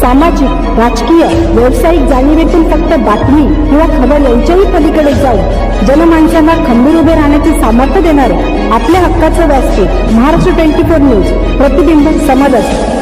सामाजिक राजकीय व्यावसायिक जाणीवेतून फक्त बातमी किंवा खबर यांच्याही पलीकडे जाऊन जनमानसांना खंबीर उभे राहण्याचे सामर्थ्य देणारे आपल्या हक्काचं व्यासपीठ महाराष्ट्र ट्वेंटी फोर न्यूज प्रतिबिंब समाजात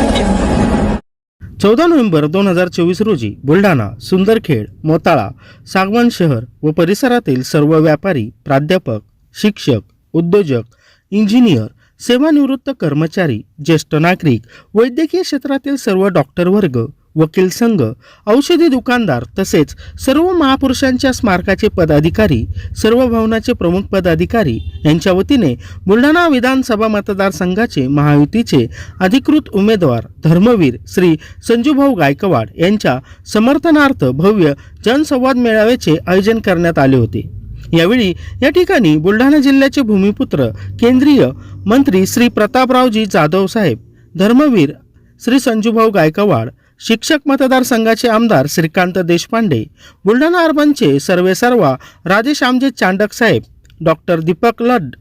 चौदा नोव्हेंबर दोन हजार चोवीस रोजी बुलढाणा सुंदरखेड मोताळा सागवान शहर व परिसरातील सर्व व्यापारी प्राध्यापक शिक्षक उद्योजक इंजिनियर सेवानिवृत्त कर्मचारी ज्येष्ठ नागरिक वैद्यकीय क्षेत्रातील सर्व डॉक्टर वर्ग वकील संघ औषधी दुकानदार तसेच सर्व महापुरुषांच्या स्मारकाचे पदाधिकारी सर्व भवनाचे प्रमुख पदाधिकारी यांच्या वतीने बुलढाणा विधानसभा मतदारसंघाचे महायुतीचे अधिकृत उमेदवार धर्मवीर श्री संजूभाऊ गायकवाड यांच्या समर्थनार्थ भव्य जनसंवाद मेळाव्याचे आयोजन करण्यात आले होते. यावेळी या ठिकाणी बुलढाणा जिल्ह्याचे भूमिपुत्र केंद्रीय मंत्री श्री प्रतापरावजी जाधव साहेब धर्मवीर श्री संजूभाऊ गायकवाड शिक्षक मतदारसंघाचे आमदार श्रीकांत देशपांडे बुलढाणा अर्बनचे सर्वेसर्वा राजेश आमजे चांडक साहेब डॉक्टर दीपक लड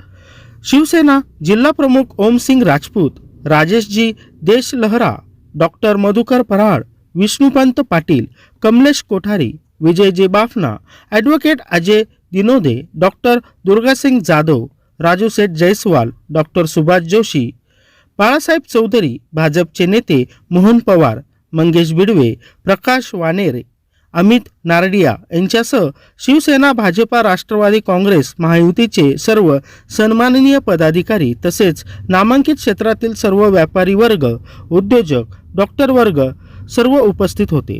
शिवसेना जिल्हा प्रमुख Omsingh Rajput Rajeshji Deshlahra doctor Madhukar Parad Vishnupant Patil Kamlesh Kothari Vijayji Bafna advocate Ajay Dinode doctor Durgasingh Jadhav Raju Seth Jaiswal doctor Subhash Joshi Balasaheb Chaudhari भाजपचे नेते मोहन पवार मंगेश बिडवे प्रकाश वानेरे अमित नारडिया यांच्यासह शिवसेना भाजपा राष्ट्रवादी काँग्रेस महायुतीचे सर्व सन्माननीय पदाधिकारी तसेच नामांकित क्षेत्रातील सर्व व्यापारी वर्ग उद्योजक डॉक्टर वर्ग सर्व उपस्थित होते.